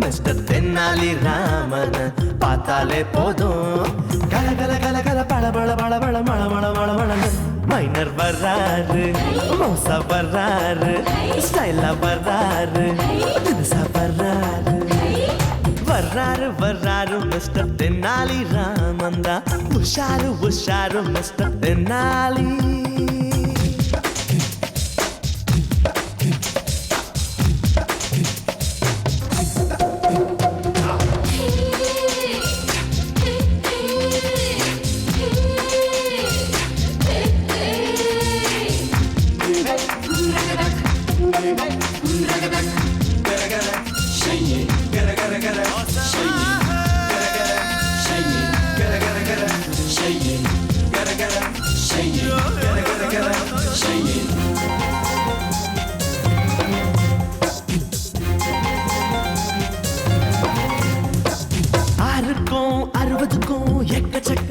Mister Tenali Raman பார்த்தாலே போதும். கல கல கல கல பள பள பள பள மழ மழ மழ மழ மைனர் வர்றாரு மோசா வர்றாரு ஸ்டைலா வர்றாரு தினுசா வர்றாரு. வர்றாரு வர்றாரு மிஸ்டர் தென்னாலி ராமன் தான். உஷாரு உஷாரு மிஸ்டர் தென்னாலி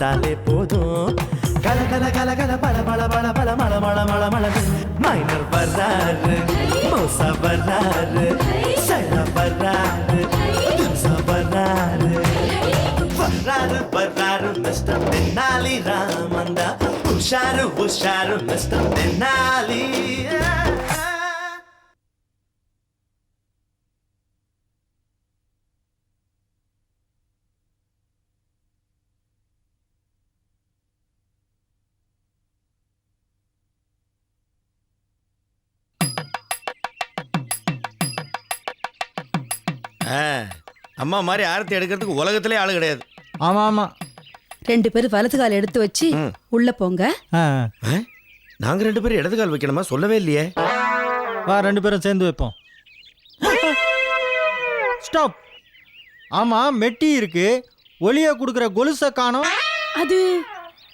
பார்த்தாலே போதும். கல கல கல கல பல பல பல பல மல மல மல மல மைனர் வர்றாரு மோசா வர்றாரு சைலா வர்றாரு திம்சா வர்றாரு. வர்றாரு வர்றாரு மிஸ்டர் தென்னாலி ராமந்தா உஷாரு உஷாரு மிஸ்டர் தென்னாலி அம்மா மாதிரி ஆரத்தி எடுக்கிறதுக்கு உலகத்திலே ஆளு கிடையாது. ஆமா ஆமா. ரெண்டு பேரும் வலது கால் எடுத்து வச்சு உள்ள போங்க. ஆ, ஆ? நாங்க ரெண்டு பேரும் இடது கால் வைக்கணுமா? சொல்லவே இல்லையே. வா ரெண்டு பேரும் சேர்ந்து வைப்போம். ஸ்டாப். ஆமா மெட்டி இருக்கு. ஒளிய குடுக்குற கொலுசை காணோம். அது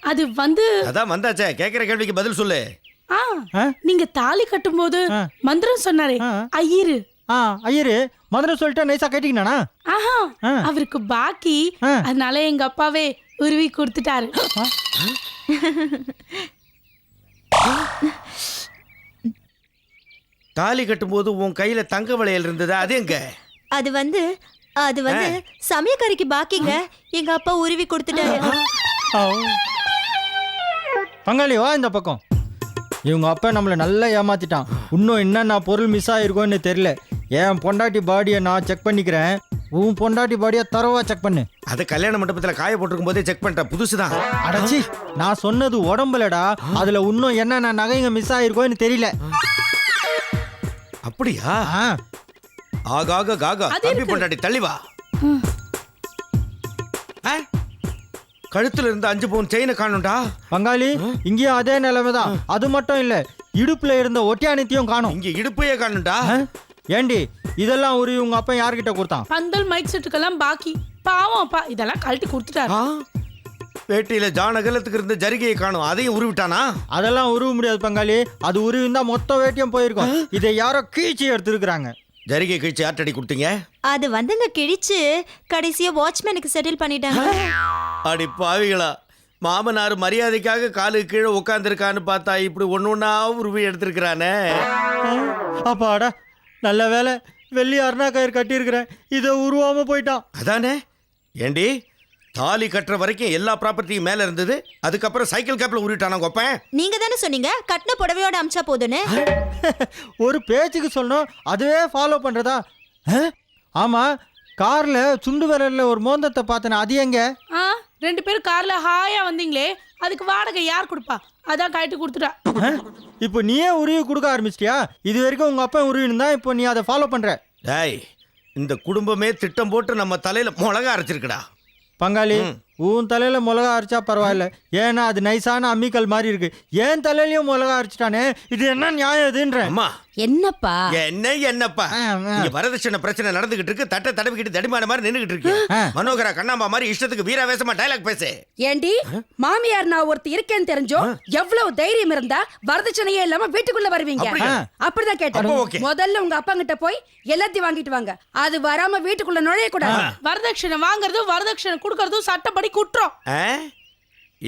அது வந்து அதான் வந்தாச்சே. கேட்கிற கேள்விக்கு பதில் சொல்லு. ஆ. ஆ? நீங்க தாலி கட்டும்போது ஆ. மந்திரம் சொன்னாரே. ஆ. ஐயரு. ஆ ஐயரு மதுரை சொல்லிட்டு நைஸா கேட்டீங்கண்ணா ஆஹா ஆ. அவருக்கு பாக்கி. ஆ. அதனால எங்க அப்பாவே உருவி கொடுத்துட்டாரு. தாலி கட்டும்போது உன் கையில தங்க வளையல் இருந்தது? அது எங்க? அது வந்து அது வந்து சமயக்கறிக்கு பாக்கிங்க. எங்க அப்பா உருவி கொடுத்துட்டாரு. பங்காளி வா இந்த பக்கம்? இவங்க அப்பா நம்மளை நல்லா ஏமாத்திட்டான். இன்னும் என்னென்ன பொருள் மிஸ் ஆயிருக்கோன்னு தெரியல. என் பொண்டாட்டி பாடியை நான் செக் பண்ணிக்கிறேன். உன் பொண்டாட்டி பாடியை தரவா செக் பண்ணு. அதை கல்யாண மண்டபத்துல காய போட்டிருக்கும் போதே செக் பண்ணிட்டேன் புதுசுதான். அடச்சி நான் சொன்னது உடம்புலடா. அதுல இன்னும் என்னென்ன நகைங்க மிஸ் ஆயிருக்கோன்னு தெரியல. அப்படியா? ஆ. ஆகாக காகா இருக்கு. பொண்டாட்டி தள்ளி வா. கழுத்துல இருந்து அஞ்சு பவுன் செயினை காணும்டா. பங்காளி இங்கேயும் அதே நிலைமை தான். அது மட்டும் இல்ல இடுப்புல இருந்த ஒட்டியானத்தையும் காணும். இங்க இடுப்பையே காணும்டா. ஏண்டி இதெல்லாம் ஒரு உங்க அப்பா யார்கிட்ட கொடுத்தான்? பந்தல் மைக் செட்டுக்கெல்லாம் பாக்கி. பாவம் அப்பா இதெல்லாம் கழட்டி கொடுத்துட்டாரு. ஆ? வேட்டியில ஜான அகலத்துக்கு இருந்த ஜரிகையை காணும். அதையும் உருவிட்டானா அதெல்லாம் உருவ முடியாது பங்காளி. அது உருவிந்தா மொத்த வேட்டியும் போயிருக்கும். இதை யாரோ கீச்சி எடுத்துருக்குறாங்க. ஜரிகை கழிச்சு ஆட்டடி கொடுத்தீங்க? அது வந்துங்க கிழிச்சு கடைசியா வாட்ச்மேனுக்கு செட்டில் பண்ணிட்டாங்க. அடி பாவிகளா. மாமனார் மரியாதைக்காக காலுக்கு கீழே உட்காந்துருக்கான்னு பார்த்தா இப்படி ஒன்று ஒன்றா உருவி எடுத்திருக்கிறானே. அப்பாடா நல்ல வேலை வெள்ளி அருணா கயிறு கட்டியிருக்கிறேன். இதை உருவாம போயிட்டான். அதானே? ஏண்டி? தாலி கட்டுற வரைக்கும் எல்லா ப்ராப்பர்ட்டியும் மேலே இருந்தது. அதுக்கப்புறம் சைக்கிள் கேப்பில் உருவிட்டானா கொப்பேன் நீங்க தானே சொன்னீங்க கட்டின புடவையோட அமிச்சா போதுன்னு. ஒரு பேச்சுக்கு சொல்லணும் அதுவே ஃபாலோ பண்றதா? ஆமா கார்ல சுண்டு விரல்ல ஒரு மோந்தத்தை பார்த்தேன் அது எங்க? ஆ ரெண்டு பேரும் கார்ல ஹாயா வந்தீங்களே அதுக்கு வாடகை யார் கொடுப்பா? அதான் கழட்டி கொடுத்துட்டா? இப்போ நீயே உருவி கொடுக்க ஆரம்பிச்சிட்டியா? இது வரைக்கும் உங்க அப்பா உருவின்னு தான் இப்போ நீ அதை ஃபாலோ பண்ற. டேய் இந்த குடும்பமே திட்டம் போட்டு நம்ம தலையில் மிளகா அரைச்சிருக்குடா. பங்காளி உன் தலையில மிளகா அரைச்சா பரவாயில்ல. ஏன்னா அது நைஸான அம்மிக்கல் மாதிரி இருக்கு. ஏன் தலையிலயும் மிளகா அரைச்சிட்டானே. இது என்ன நியாயம் இதுன்ற? அம்மா என்னப்பா? என்ன என்னப்பா. இங்க வரதட்சணை பிரச்சனை நடந்துகிட்டு இருக்கு தட்டை தடவிக்கிட்டு தடிமான மாதிரி நின்னுகிட்டு இருக்கு. மனோகரா கண்ணாம்பா மாதிரி இஷ்டத்துக்கு வீராவேசமா டைலாக் பேசு. ஏண்டி மாமியார் நான் ஒருத்தி இருக்கேன்னு தெரிஞ்சோ எவ்வளவு தைரியம் இருந்தா வரதட்சணையே இல்லாம வீட்டுக்குள்ள வருவீங்க? அப்படிதான் அப்போ கேட்டேன். முதல்ல உங்க அப்பா கிட்ட போய் எல்லாத்தையும் வாங்கிட்டு வாங்க. அது வராம வீட்டுக்குள்ள நுழைய கூடாது. வரதட்சணை வாங்குறதும் வரதட்சணை கொடுக்கறதும் சட்டப்படி குற்றம்?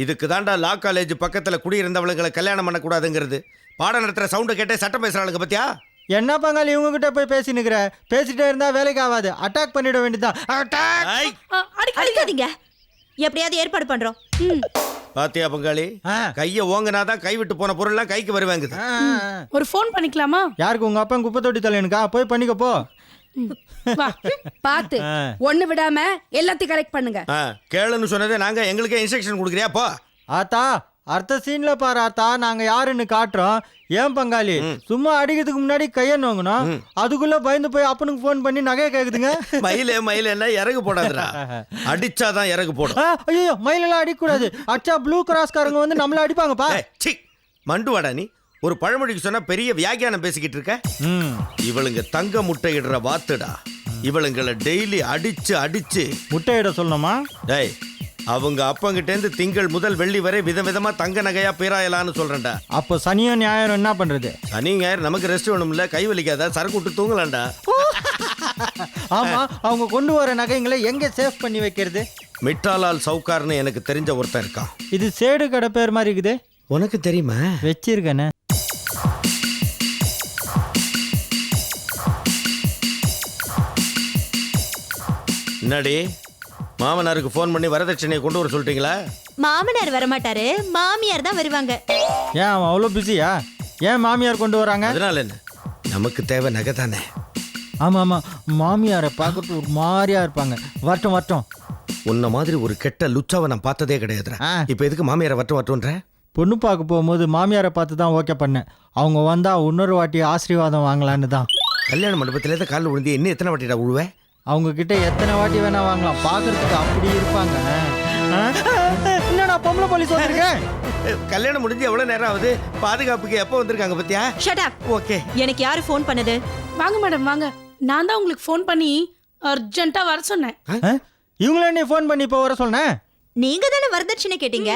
இதுக்கு தாண்டா லா காலேஜ் பக்கத்துல குடியிருந்தவளுங்களை கல்யாணம் பண்ணக்கூடாதுங்கிறது. பாடம் நடத்துற சவுண்டை கேட்டே சட்டம் பேசுறாளுங்க பத்தியா? என்ன பங்காளி இவங்க கிட்ட போய் பேசினுக்கிற? பேசிட்டே இருந்தா வேலைக்கு ஆகாது. அட்டாக் பண்ணிட அடிக்க அடிக்காதீங்க. எப்படியாவது ஏற்பாடு பண்றோம். பாத்தியா பங்காளி. கைய ஓங்கினாதான் கை விட்டு போன பொருள்லாம் கைக்கு வருவாங்குது. ஒரு ஃபோன் பண்ணிக்கலாமா? யாருக்கு? உங்க அப்பா குப்பை தொட்டி தலையனுக்கா போய் பண்ணிக்க போ. ஆ. ஒண்ணு விடாம எல்லாத்தையும் கரெக்ட் பண்ணுங்க. கேளுன்னு சொன்னதே நாங்க எங்களுக்கே இன்ஸ்ட்ரக்ஷன் கொடுக்குறியா? போ. ஆத்தா அடுத்த சீன்ல பாரு ஆத்தா நாங்க யாருன்னு காட்டுறோம். ஏன் பங்காளி? சும்மா அடிக்கிறதுக்கு முன்னாடி கையை நோங்கணும். அதுக்குள்ள பயந்து போய் அப்பனுக்கு ஃபோன் பண்ணி நகையை கேக்குதுங்க. மயிலே மயில என்ன? இறகு போடாதுடா. அடிச்சாதான் இறகு போடும். ஐயோ மயிலெல்லாம் அடிக்கக்கூடாது. அச்சா ப்ளூ கிராஸ்காரங்க வந்து நம்மள அடிப்பாங்கப்பா. சீ மண்டுவாடா நீ. ஒரு பழமொழிக்கு சொன்னா பெரிய வியாக்கியானம் பேசிக்கிட்டு இருக்க? இவளுங்க தங்க முட்டையிடுற வாத்துடா. இவளுங்களை டெய்லி அடிச்சு அடிச்சு. முட்டையிட சொல்லணுமா? டேய் அவங்க அப்பங்கிட்டேருந்து திங்கள் முதல் வெள்ளி வரை விதவிதமா தங்க நகையா பீராயலான்னு சொல்றேன்டா. அப்போ சனியும் ஞாயிறு என்ன பண்றது? சனி ஞாயிறு நமக்கு ரெஸ்ட் வேணும்ல கை வலிக்காத? சரக்கு விட்டு தூங்கலாம்டா. ஆமா அவங்க கொண்டு வர நகைங்களை எங்க சேஃப் பண்ணி வைக்கிறது? மிட்டாலால் சவுக்கார்னு எனக்கு தெரிஞ்ச ஒருத்தன் இருக்கான். இது சேடு கடை பேர் மாதிரி இருக்குது. உனக்கு தெரியுமா? வச்சிருக்கேனே. என்னடி? மாமனாருக்கு ஃபோன் பண்ணி வரதட்சணையை கொண்டு வர சொல்லிட்டீங்களா? மாமனார் வரமாட்டாரு. மாமியார் தான் வருவாங்க. ஏன் அவன் அவ்வளோ பிஸியா? ஏன் மாமியார் கொண்டு வராங்க? அதனால என்ன? நமக்கு தேவை நகை தானே? ஆமா ஆமா. மாமியாரை பார்க்கறது ஒரு மாதிரியா இருப்பாங்க. வரட்டும் வரட்டும். உன்ன மாதிரி ஒரு கெட்ட லுச்சாவை நான் பார்த்ததே கிடையாதுடா. ஆ. இப்போ எதுக்கு மாமியாரை வட்டம் வட்டம்ன்ற பொண்ணு பார்க்க போகும்போது மாமியாரை பார்த்து தான் ஓகே பண்ணேன். அவங்க வந்தா இன்னொரு வாட்டி ஆசீர்வாதம் வாங்கலான்னு தான். கல்யாண மண்டபத்திலே தான் காலில் விழுந்து இன்னும் எத்தனை வாட்டிடா உழுவேன் அவங்க கிட்ட எத்தனை வாட்டி வேணா வாங்கலாம். பார்க்கறதுக்கு அப்படி இருப்பாங்க? என்னடா பொம்பளை போலீஸ் வந்திருக்கேன் கல்யாணம் முடிஞ்சு எவ்வளோ நேரம் ஆகுது? பாதுகாப்புக்கு எப்போ வந்திருக்காங்க பத்தியா? Shut up okay. எனக்கு யாரு ஃபோன் பண்ணது? வாங்க மேடம் வாங்க. நான் தான் உங்களுக்கு ஃபோன் பண்ணி அர்ஜென்ட்டா வர சொன்னேன்? இவங்கள நீ ஃபோன் பண்ணி இப்போ வர சொன்னேன் நீங்க தானே வரதட்சணை கேட்டீங்க?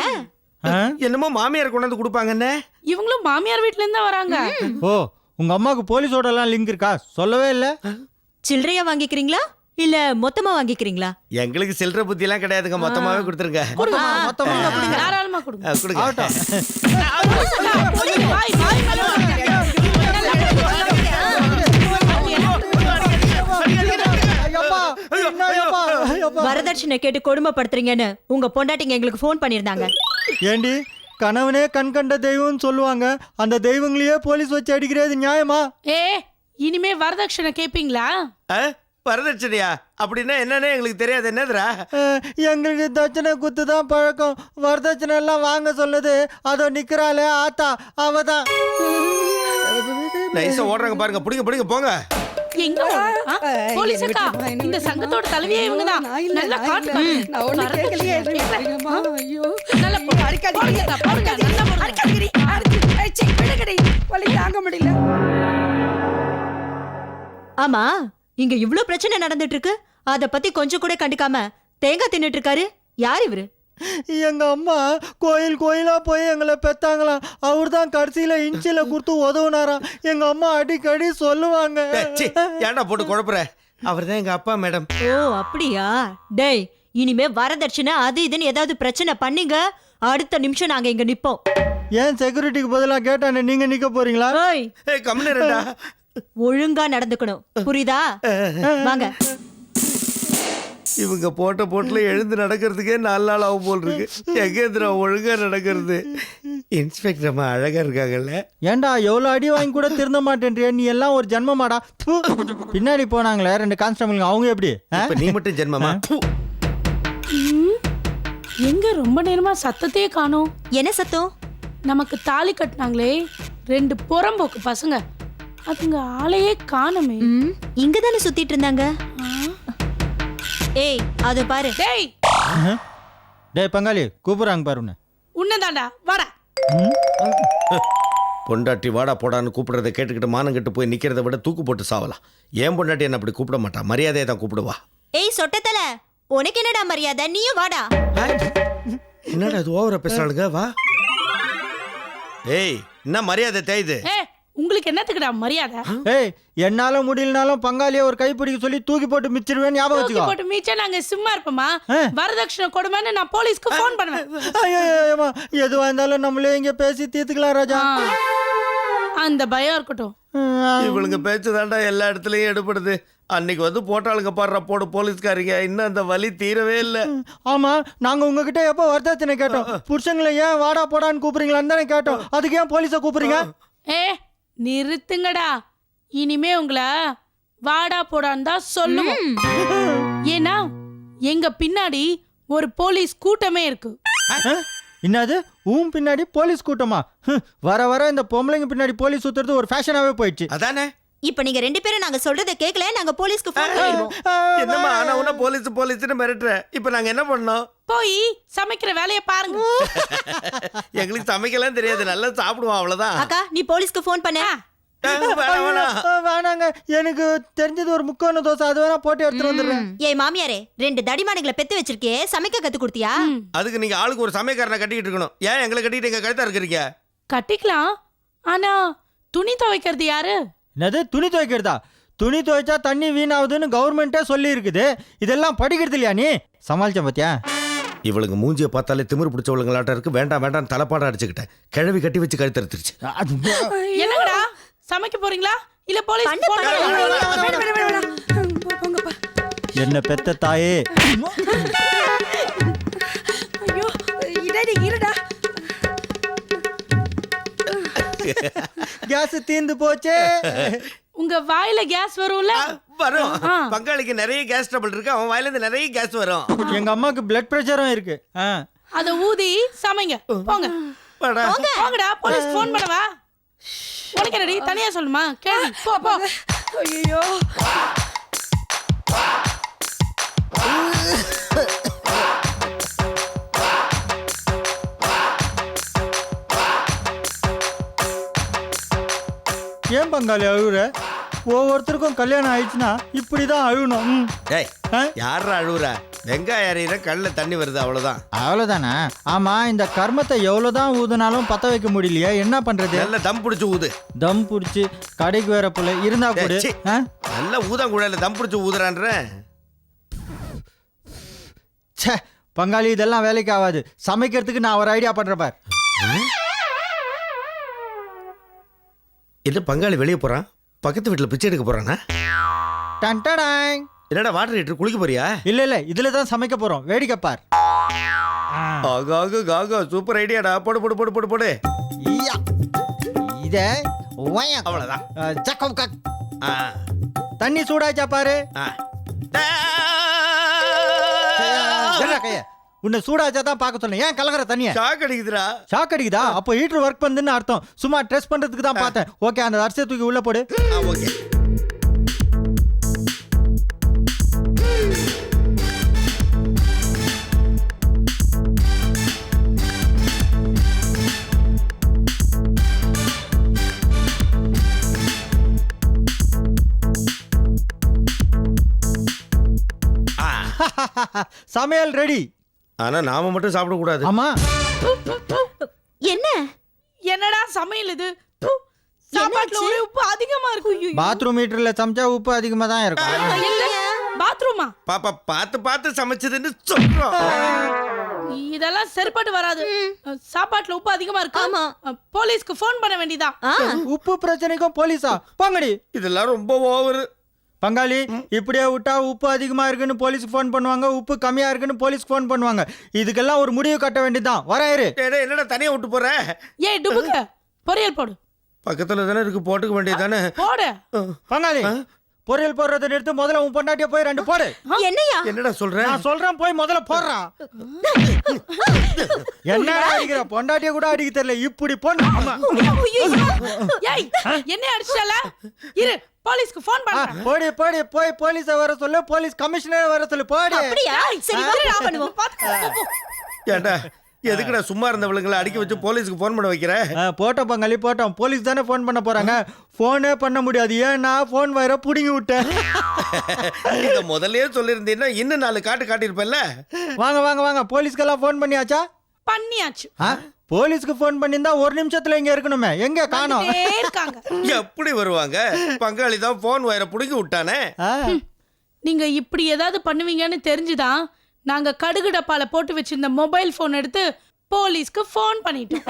ஆ? என்னமோ மாமியார் கொண்டாந்து கொடுப்பாங்கன்னு இவங்களும் மாமியார் வீட்ல இருந்து தான் வராங்க ஓ உங்க அம்மாவுக்கு போலீஸோடலாம் லிங்க் இருக்கா? சொல்லவே இல்லை. சில்லறையா வாங்கிக்கிறீங்களா? இல்ல மொத்தமா வாங்கிக்கிறீங்களா? எங்களுக்கு சில்லற புத்தியெல்லாம் கிடையாதுங்க. மொத்தமாவே கொடுத்துருங்க. மொத்தமா மொத்தமா கொடுங்க. தாராளமா கொடுங்க. கொடுங்க. வரதட்சணை கேட்டு கொடுமைப்படுத்துறீங்கன்னு உங்க பொண்டாட்டிங்க எங்களுக்கு ஃபோன் பண்ணிருந்தாங்க ஏண்டி? கணவனே கண் கண்ட தெய்வம்னு சொல்லுவாங்க. அந்த தெய்வங்களையே போலீஸ் வச்சு அடிக்கிறது நியாயமா? ஏ இனிமே வரதட்சணை கேப்பீங்களா? ஆ? வரதட்சணையா அப்படின்னா என்னன்னே எங்களுக்கு தெரியாது. என்னதுடா? அஹ், எங்களுக்கு தட்சணை குத்து தான் பழக்கம். வரதட்சணை எல்லாம் வாங்க சொல்லுது. அதோ நிக்கிறாளே ஆத்தா அவ தான். நைஸா ஓடுறாங்க பாருங்க. பிடிங்க பிடிங்க போங்க. எங்க ஓடு- ஆ? போலீஸ் அக்கா இந்த சங்கத்தோட தலைவியே இவங்க தான். நல்லா காட்டு நான் ஒண்ணும் கேட்கலையே. நல்லா. அடிச்சு, அடிச்சு, விடுங்கடி. வலி தாங்க முடியல. ஆமா. இங்க இவ்ளோ பிரச்சனை நடந்துட்டு இருக்கு அத பத்தி கொஞ்சம் கூட கண்டுக்காம தேங்காய் தின்னுட்டு இருக்காரு யார் இவரு? எங்க அம்மா கோயில் கோயிலா போய் எங்களை பெத்தாங்களாம் அவர் தான் கடைசியில இன்ச்சில கொடுத்து உதவுனாராம் எங்க அம்மா அடிக்கடி சொல்லுவாங்க. ஏன்டா போட்டு குழப்புற? அவர் தான் எங்க அப்பா மேடம். ஓ அப்படியா? டேய் இனிமே வரதட்சணை அது இதுன்னு ஏதாவது பிரச்சனை பண்ணீங்க. அடுத்த நிமிஷம் நாங்க இங்க நிப்போம். ஏன் செக்யூரிட்டிக்கு பதிலா கேட்டானே நீங்க நிக்க போறீங்களா? ஏய் கம்முனுடா ஒழுங்கா நடந்துக்கணும். புரியுதா? வாங்க. இவங்க போட்ட போட்டுல எழுந்து நடக்கிறதுக்கே நாலு நாள் ஆகும் போல் இருக்கு. எங்கேந்திரா ஒழுங்கா நடக்கிறது? இன்ஸ்பெக்டர் அம்மா அழகா இருக்காங்கல்ல. ஏன்டா எவ்வளவு அடி வாங்கி கூட திருந்த மாட்டேன்றிய நீ எல்லாம் ஒரு ஜென்மமாடா. பின்னாடி போனாங்களே ரெண்டு கான்ஸ்டபிள் அவங்க எப்படி? நீ மட்டும் ஜென்மமா? எங்க ரொம்ப நேரமா சத்தத்தையே காணோம்? என்ன சத்தம்? நமக்கு தாலி கட்டினாங்களே ரெண்டு புறம்போக்கு பசங்க. அதுங்க ஆளையே காணுமே. இங்க தானே சுத்திட்டு இருந்தாங்க. ஏய் அது பாரு. டேய். டேய் பங்காளி கூப்பிடுறாங்க பாரு உன்னை. உன்னதாண்டா வாடா. ம்? பொண்டாட்டி வாடா போடான்னு கூப்பிடுறத கேட்டுக்கிட்டு மானம் கெட்டு போய் நிக்கிறத விட தூக்கு போட்டு சாவலாம் ஏன் பொண்டாட்டி என்ன அப்படி கூப்பிட மாட்டா? மரியாதையை தான் கூப்பிடுவா. ஏய் சொட்டத்தல உனக்கு என்னடா மரியாதை? நீயும் வாடா. என்னடா அது ஓவரா பேசுறாளுங்க? வா. ஏய் என்ன மரியாதை தேயுது உங்களுக்கு என்னத்துக்குடா மரியாதை? ஏய் என்னால முடியலனாலும் பங்காளியை ஒரு கைப்பிடிக்க சொல்லி தூக்கி போட்டு மிச்சிருவேன் ஞாபகம் தூக்கி வச்சுக்கோ. போட்டு மீச்சா நாங்க சும்மா இருப்போமா. வரதட்சணை கொடுமைன்னு நான் போலீஸ்க்கு ஃபோன் பண்ணுவேன். ஐயோ, எதுவா இருந்தாலும் நம்மளே இங்க பேசி தீர்த்துக்கலாம் ராஜா. ஆ. அந்த பயம் இருக்கட்டும். இவளுங்க பேச்சு தாண்டா எல்லா இடத்துலயும் எடுபடுது. அன்னைக்கு வந்து போட்டாளுங்க பாடுற போடு போலீஸ்காரிங்க. இன்னும் அந்த வலி தீரவே இல்லை. ஆமா நாங்க உங்ககிட்ட எப்போ வரதட்சணை கேட்டோம்? புருஷங்களை ஏன் வாடா போடான்னு கூப்பிடுறீங்களான்னு தானே கேட்டோம். அதுக்கு ஏன் போலீஸை கூப்பிடுறீங்க? ஏ நிறுத்துங்கடா. இனிமே உங்களை வாடா போடான்னு தான் சொல்லுவோம். ஏன்னா எங்க பின்னாடி ஒரு போலீஸ் கூட்டமே இருக்கு? என்னது? ஊம் பின்னாடி போலீஸ் கூட்டமா? ஹம், வர வர இந்த பொம்பளைங்க பின்னாடி போலீஸ் சுத்துறது ஒரு ஃபேஷனாவே போயிடுச்சு. அதானே? இப்ப நீங்க ரெண்டு பேரும் நாங்க சொல்றத கேட்கல நாங்க போலீஸ்க்கு ஃபோன் பண்ணிடுவோம் என்னமா என்னம்மா ஆனா உன போலீஸ் போலீஸ்னு மிரட்டுற இப்ப நாங்க என்ன பண்ணோம் போய் சமைக்கிற வேலையை பாருங்க எங்களுக்கு சமைக்கலாம் தெரியாது நல்லா சாப்பிடுவோம் அவ்வளவுதான் அக்கா நீ போலீஸ்க்கு ஃபோன் பண்ண வேணாங்க எனக்கு தெரிஞ்சது ஒரு முக்கோண தோசை அது வேணா போட்டு எடுத்துட்டு வந்துடுறேன் ஏய் மாமியாரே ரெண்டு தடிமாடுகளை பெத்து வச்சிருக்கே சமைக்க கத்து கொடுத்தியா அதுக்கு நீங்க ஆளுக்கு ஒரு சமையக்காரனை கட்டிக்கிட்டு இருக்கணும் ஏன் எங்களை கட்டிட்டு எங்க கழுத்தா இருக்கிறீங்க கட்டிக்கலாம் ஆனா துணி துவைக்கிறது யாரு என்னது? துணி துவைக்கிறதா? துணி துவைச்சா தண்ணி வீணாகுதுன்னு கவர்மெண்ட்டே சொல்லி இருக்குது இதெல்லாம் படிக்கிறது இல்லையா நீ? சமாளிச்ச பாத்தியா? இவளுங்க மூஞ்சிய பார்த்தாலே திமிரு பிடிச்சவளுங்களாட்ட இருக்கு. வேண்டாம் வேண்டாம் தலைப்பாடம் அடிச்சுக்கிட்டேன். கிழவி கட்டி வச்சு கழுத்தறுத்துருச்சு என்னங்கடா? சமைக்க போறீங்களா? இல்ல போலீஸ். என்ன பெத்த தாயே? கேஸ் தீந்து போச்சே. உங்க வாயில கேஸ் வரும்ல? வரும். ஆ. பங்காளிக்கு நிறைய கேஸ் ட்ரபிள் இருக்கு. அவன் வாயில இருந்து நிறைய கேஸ் வரும். எங்க அம்மாக்கு பிளட் பிரஷரும் இருக்கு. ஆ. அத ஊதி சமைங்க. போங்க. போங்கடா போலீஸ் ஃபோன் பண்ணவா? உனக்கு என்னடி? தனியா சொல்லுமா கேள்வி போ போ. ஐயோ ஏன் பங்காளி அழுகுற ஒவ்வொருத்தருக்கும் கல்யாணம் ஆயிடுச்சுன்னா இப்படிதான் அழுகணும் ம். டேய் ஆ? யாரா அழுவுறா? வெங்காயம் அரையிற கல்ல தண்ணி வருது அவ்வளவுதான். அவ்வளவுதானே? ஆமா இந்த கர்மத்தை எவ்வளவுதான் ஊதுனாலும் பத்த வைக்க முடியலையே என்ன பண்றது? நல்ல தம் பிடிச்சு ஊது. தம் புடிச்சு கடைக்கு வேற புள்ள இருந்தா கூட. ஏய், சீ. நல்ல ஊதாங்குழல தம் பிடிச்சு ஊதுறான்ற. ச்சே பங்காளி இதெல்லாம் வேலைக்கு ஆகாது. சமைக்கிறதுக்கு நான் ஒரு ஐடியா பண்றேன் பார். இல்ல பங்காளி வெளியே போறான் பக்கத்து வீட்டுல பிச்சை எடுக்க போறானா டன் டடாங். என்னடா வாட்டர் ஹீட்டர் குளிக்க போறியா இல்ல இல்ல இதுல தான் சமைக்க போறோம் வேடிக்கை பார். ஆகாக காகா சூப்பர் ஐடியாடா போடு போடு போடு போடு போடு ஈயா. இத ஒயம். அவ்வளவுதான் அஹ், சக்கம் கக். ஆ, தண்ணி சூடாச்சா பாரு ஆ. என்னடா கைய உன்னை சூடாச்சா தான் பார்க்க சொன்னேன். ஏன் கலகர தண்ணிய? ஷாக் அடிக்குதுடா. ஷாக் அடிக்குதா? அப்போ ஹீட்டர் ஒர்க் பண்ணுதுன்னு அர்த்தம். சும்மா ட்ரெஸ் பண்றதுக்கு தான் பார்த்தேன். ஓகே அந்த அரிசியை தூக்கி உள்ள போடு. ஓகே சமையல் ரெடி ஆனா நாம மட்டும் சாப்பிடக்கூடாது ஆமா. என்ன? என்னடா சமையல் இது? ப்பு. சாப்பாட்டுல ஒரே உப்பு அதிகமா இருக்கு. ஐயோ. பாத்ரூம் மீட்டர்ல சமைச்சா உப்பு அதிகமா தான் இருக்கும். பாத்ரூமா பாப்பா பார்த்து பார்த்து சமைச்சதுன்னு சொல்றோம். இதெல்லாம் சரிப்பட்டு வராது. சாப்பாட்டுல உப்பு அதிகமா இருக்கு. ஆமா. போலீஸ்க்கு ஃபோன் பண்ண வேண்டியதா? ஆ. உப்பு பிரச்சனைக்கும் போலீஸா? போங்கடி. இதெல்லாம் ரொம்ப ஓவர் பங்காளி இப்படியே விட்டா உப்பு அதிகமா இருக்குன்னு போலீஸ்க்கு ஃபோன் பண்ணுவாங்க உப்பு கம்மியா இருக்குன்னு போலீஸ்க்கு ஃபோன் பண்ணுவாங்க. இதுக்கெல்லாம் ஒரு முடிவு கட்ட வேண்டியதுதான். வராயிரு என்னடா தனியா விட்டு போற? ஏய் டுபுக்க பொரியல் போடு. பக்கத்துல தானே இருக்கு போட்டுக்க வேண்டியதானே போடு. பங்காளி பொரியல் போடுறதை நிறுத்து முதல்ல உன் பொண்டாட்டிய போய் ரெண்டு போடு. என்னையா? என்னடா சொல்ற? நான் சொல்றேன் போய் முதல்ல போடுறா. என்னடா அடிக்கிற? பொண்டாட்டிய கூட அடிக்க தெரியல. இப்படி பொண்ணு என்ன அடிச்சால இரு போலீஸ்க்கு ஃபோன் பண்றேன். போடி போடி போய் போலீஸ வர சொல்லு போலீஸ் கமிஷனர் வர சொல்லு போடி. அப்படியா? சரி வா, நான் பண்ணுவோம். பாத்து ஏண்டா எதுக்குடா சும்மா இருந்தவளுங்களை அடிக்க வச்சு போலீஸ்க்கு ஃபோன் பண்ண வைக்கிற? ஆ, போட்டோம் பங்காளி போட்டோம். போலீஸ் தானே ஃபோன் பண்ண போறாங்க. ஃபோனே பண்ண முடியாது. ஏன்னா ஃபோன் வயர புடுங்கி விட்டேன் இத முதல்லயே சொல்லியிருந்தீங்கன்னா இன்னும் நாலு காட்டு காட்டியிருப்பேன்ல. வாங்க வாங்க வாங்க. போலீஸ்க்கெல்லாம் ஃபோன் பண்ணியாச்சா? பண்ணியாச்சு. ஆ, போலீஸ்க்கு ஃபோன் பண்ணியிருந்தா ஒரு நிமிஷத்துல இங்க இருக்கணுமே. எங்க காணோம்? இருக்காங்க. எப்படி வருவாங்க? பங்காளி தான் ஃபோன் வயரை புடுங்கி விட்டானே? ஆ, நீங்க இப்படி ஏதாவது பண்ணுவீங்கன்னு தெரிஞ்சுதான் நாங்க கடுகு டப்பால போட்டு வச்சிருந்த மொபைல் போன் எடுத்து போலீஸ்க்கு ஃபோன் பண்ணிட்டோம்.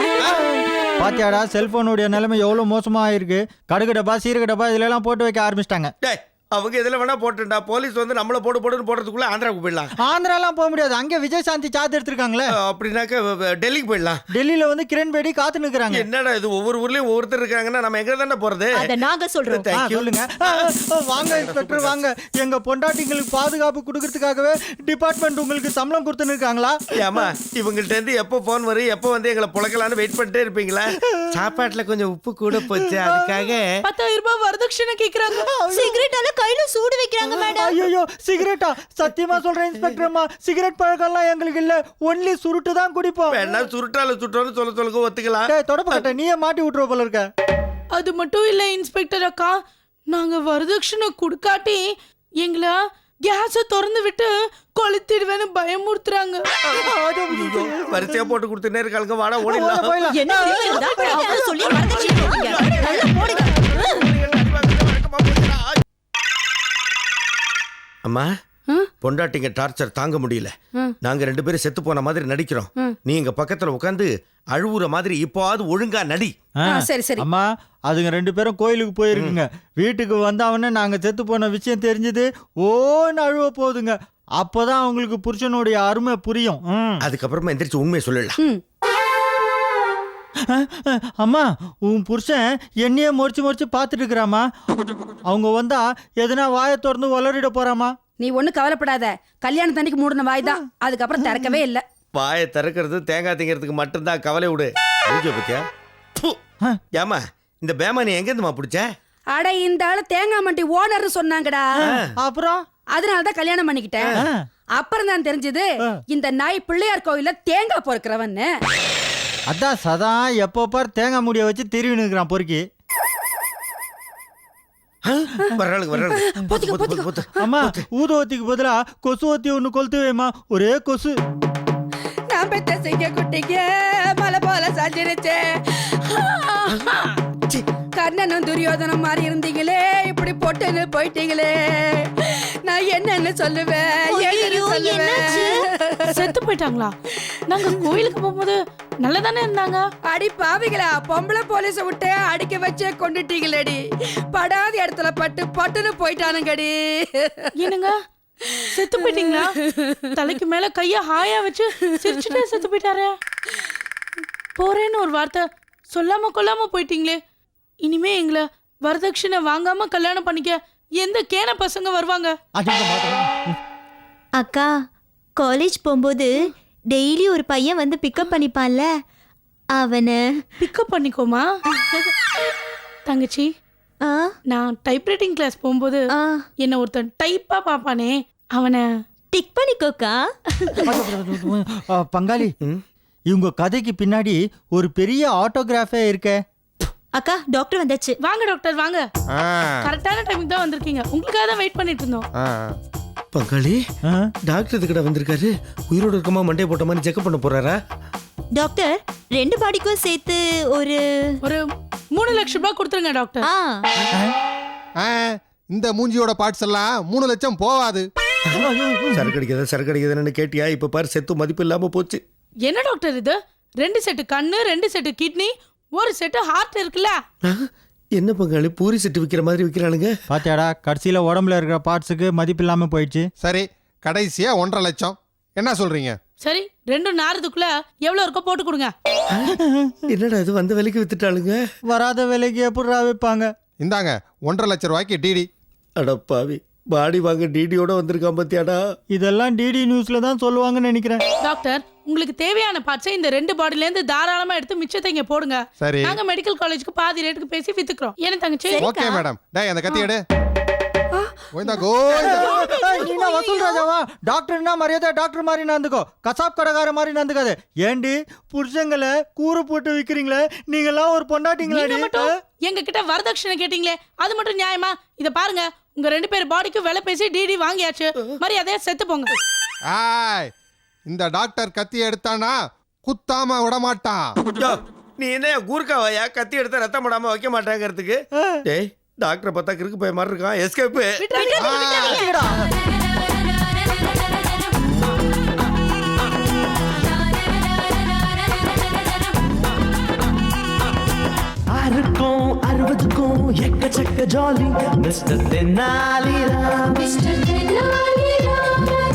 பாத்தியாடா செல்போனுடைய நிலைமை எவ்வளவு மோசமா ஆயிருக்கு? கடுகு டப்பா சீரக டப்பா இதுல எல்லாம் போட்டு வைக்க ஆரம்பிச்சிட்டாங்க. டேய் அவங்க எதுல வேணா போட்டுண்டா போலீஸ் வந்து நம்மள போடு போடுன்னு போடுறதுக்குள்ள ஆந்திராவுக்கு போயிடலாம். ஆந்திராலாம் போக முடியாது. அங்க விஜய் சாந்தி சார்ஜ் எடுத்திருக்காங்களே. அப்படின்னாக்க டெல்லிக்கு போயிடலாம். டெல்லியில வந்து கிரண் பேடி காத்து நிக்கிறாங்க என்னடா இது ஒவ்வொரு ஊர்லயும் ஒவ்வொருத்தர் இருக்காங்கன்னா நம்ம எங்க தானே போறது? அத நாங்க you. சொல்லுங்க. வாங்க இன்ஸ்பெக்டர் வாங்க. எங்க பொண்டாட்டிங்களுக்கு பாதுகாப்பு கொடுக்கறதுக்காகவே டிபார்ட்மெண்ட் உங்களுக்கு சம்பளம் கொடுத்துன்னு இருக்காங்களா? ஏமா இவங்கள்ட்ட இருந்து எப்போ ஃபோன் வரும் எப்போ வந்து எங்களை புழக்கலான்னு வெயிட் பண்ணிட்டே இருப்பீங்களா? சாப்பாட்டுல கொஞ்சம் உப்பு கூட போச்சு அதுக்காக பத்தாயிரம் ரூபாய் வரதட்சணை எல்லாம் கையில சூடு வைக்கிறாங்க மேடம் ஐயோ சிகரெட்டா? சத்தியமா சொல்றேன் இன்ஸ்பெக்டர்மா சிகரெட் பழக்கம்லாம் எங்களுக்கு இல்ல. ஒன்லி சுருட்டு தான் குடிப்போம். வேணா சுருட்டால சுட்டோன்னு சொல்ல சொல்லுங்க ஒத்துக்கலாம். டேய் தொடப்ப கட்ட நீயே மாட்டி விட்டுருவ போல இருக்க. அது மட்டும் இல்ல இன்ஸ்பெக்டர் அக்கா. நாங்க வரதட்சணை கொடுக்காட்டி எங்களை கேஸ திறந்து விட்டு கொளுத்திடுவேன்னு பயமுறுத்துறாங்க. வரிசையா போட்டு கொடுத்துட்டே இருக்காளுங்க வாடா ஓடிடலாம். போயிடலாம். என்ன சொல்லி வரதட்சணை கொடுங்க. நல்லா போடுங்க அம்மா? பொண்டாட்டிங்க டார்ச்சர் தாங்க முடியல. ம். நாங்க ரெண்டு பேரும் செத்து போன மாதிரி நடிக்கிறோம். நீ எங்க பக்கத்துல உட்காந்து அழுவுற மாதிரி இப்போவாது ஒழுங்கா நடி. சரி சரி. அம்மா அதுங்க ரெண்டு பேரும் கோயிலுக்கு போயிருக்குங்க. வீட்டுக்கு வந்தவொடனே நாங்க செத்து போன விஷயம் தெரிஞ்சது ஓன்னு அழுவ போகுதுங்க அப்பதான் அவங்களுக்கு புருஷனுடைய அருமை புரியும். ம். அதுக்கப்புறமா எந்திரிச்சு உண்மையை சொல்லலாம். ம். அம்மா உன் புருஷன் என்னையே முறிச்சு முறிச்சு பார்த்துட்டு இருக்கிறாமா அவங்க வந்தா எதனா வாயை திறந்து உளறிட போறாமா நீ ஒண்ணும் கவலைப்படாத. கல்யாணத்தன்னைக்கு மூடின வாய் தான். அதுக்கப்புறம் திறக்கவே இல்ல. வாயை திறக்கிறது தேங்காய் திங்கிறதுக்கு மட்டும்தான் கவலை விடு. பத்தியா. ஏம்மா இந்த பேமா நீ எங்கேருந்துமா பிடிச்ச? அட இந்த ஆளு தேங்காய் மண்டி ஓனர்னு சொன்னாங்கடா. அப்புறம்? அதனால தான் கல்யாணம் பண்ணிக்கிட்டேன். அப்புறம் தான் தெரிஞ்சது இந்த நாய் பிள்ளையார் கோயில்ல தேங்காய் பொறுக்கிறவன்னு. அதான் சதா எப்போ பார் தேங்காய் முடிய வச்சு திருவி நிற்கிறான் பொறுக்கி. அம்மா ஊதுவத்திக்கு பதிலா கொசு ஒத்தி ஒன்று கொளுத்து வைமா ஒரே கொசு. நான் பெத்த சிங்க குட்டிங்க மலை போல சாஞ்சிருச்சே. கர்ணனும் துரியோதனம் மாதிரி இருந்தீங்களே இப்படி பொட்டுன்னு போயிட்டீங்களே. நான் என்னன்னு சொல்லுவேன் என்னன்னு சொல்லுவேன் செத்து போயிட்டாங்களா? நாங்க கோயிலுக்கு போகும்போது நல்லதானே இருந்தாங்க? அடி பாவிகளா பொம்பளை போலீஸ விட்டு அடிக்க வச்சே கொண்டுட்டீங்களேடி. படாத இடத்துல பட்டு பட்டுன்னு போயிட்டானுங்கடி. என்னங்க? செத்து போயிட்டீங்களா? தலைக்கு மேல கைய ஹாயா வச்சு சிரிச்சுட்டே செத்து போயிட்டாரே. போறேன்னு ஒரு வார்த்தை சொல்லாம கொல்லாம போயிட்டீங்களே. இனிமே எங்களை வரதட்சணை வாங்காம கல்யாணம் பண்ணிக்க எந்த கேன பசங்க வருவாங்க? அக்கா காலேஜ் போகும்போது டெய்லி ஒரு பையன் வந்து பிக்கப் பண்ணிப்பான்ல அவனை பிக்கப் பண்ணிக்கோமா? தங்கச்சி ஆ? நான் டைப்ரைட்டிங் கிளாஸ் போகும்போது ஆ. என்ன ஒருத்தன் டைப்பா பாப்பானே அவனை டிக் பண்ணிக்கோக்கா. பங்காளி இவங்க கதைக்கு பின்னாடி ஒரு பெரிய ஆட்டோகிராஃபே இருக்கே. அக்கா டாக்டர் வந்தாச்சு. வாங்க டாக்டர் வாங்க. கரெக்டான டைமுக்கு தான் வந்திருக்கீங்க. உங்களுக்காக தான் வெயிட் பண்ணிட்டு இருந்தோம். பங்காளி ஆ? டாக்டர் இதுக்கிட்ட வந்திருக்காரு. உயிரோடு இருக்கமா மண்டே போட்ட மாதிரி செக்அப் பண்ண போறாரா? டாக்டர் ரெண்டு பாடிக்கும் சேர்த்து ஒரு ஒரு மூணு லட்சம் ரூபாய் கொடுத்துருங்க டாக்டர் இந்த மூஞ்சியோட பார்ட்ஸ் எல்லாம் மூணு லட்சம் போவாது. சரக்கு அடிக்கிறதா சரக்கு அடிக்கிறதுன்னு கேட்டியா? இப்ப பாரு செத்து மதிப்பு இல்லாம போச்சு. என்ன டாக்டர் இது? ரெண்டு செட்டு கண்ணு ரெண்டு செட்டு கிட்னி ஒரு செட்டு ஹார்ட் இருக்குல்ல? என்ன பங்காளி? பூரி செட்டு விக்கிற மாதிரி விக்கிறானுங்க பாத்தியாடா கடைசியில் உடம்புல இருக்கிற பார்ட்ஸுக்கு மதிப்பு இல்லாமல் போயிடுச்சு. சரி கடைசியா ஒன்றரை லட்சம். என்ன சொல்றீங்க? சரி ரெண்டும் நாரதுக்குள்ள எவ்வளவு இருக்கோ போட்டு கொடுங்க. என்னடா இது வந்த விலைக்கு வித்துட்டாளுங்க? வராத விலைக்கு எப்படிடா வைப்பாங்க? இந்தாங்க ஒன்றரை லட்சம் ரூபாய்க்கு டிடி அடப்பாவி பாடி வாங்க டிடியோட வந்திருக்கான் பாத்தியாடா? இதெல்லாம் டிடி நியூஸில் தான் சொல்லுவாங்கன்னு நினைக்கிறேன். டாக்டர் உங்களுக்கு தேவையான பார்ட்ஸை இந்த ரெண்டு பாடில இருந்து தாராளமா எடுத்து மிச்சத்தை இங்க போடுங்க. சரி. நாங்க மெடிக்கல் காலேஜுக்கு பாதி ரேட்டுக்கு பேசி வித்துக்கிறோம். என்ன தங்கச்சி? ஓகே மேடம் டேய் அந்த கத்தி எடு. நீ வசூல் ராஜாவா டாக்டர்னா மரியாதை டாக்டர் மாதிரி நடந்துக்கோ. கசாப் கடைக்கார மாதிரி நடந்துக்காது. ஏண்டி புருஷங்களை கூறு போட்டு விக்கிறீங்களே? நீங்கெல்லாம் ஒரு பொண்டாட்டிங்களா மட்டும் எங்க கிட்ட வரதட்சணை கேட்டீங்களே அது மட்டும் நியாயமா? இத பாருங்க உங்க ரெண்டு பேர் பாடிக்கு விலை பேசி டிடி வாங்கியாச்சு. மரியாதையா செத்து போங்க. ஆய் இந்த டாக்டர் கத்தி எடுத்தானா? குத்தாம விட மாட்டான் யோ, நீ என்ன கூர்க்காவையா கத்தி எடுத்தா ரத்தம் படாம வைக்க மாட்டாங்கிறதுக்கு? டேய் டாக்டரை பார்த்தா கிறுக்கு போய் மாதிரி இருக்கான். எஸ்கேப்பு ஆறுக்கும் அறுபதுக்கும் எக்கச்சக்க ஜாலி. மிஸ்டர் தென்னாலிராம்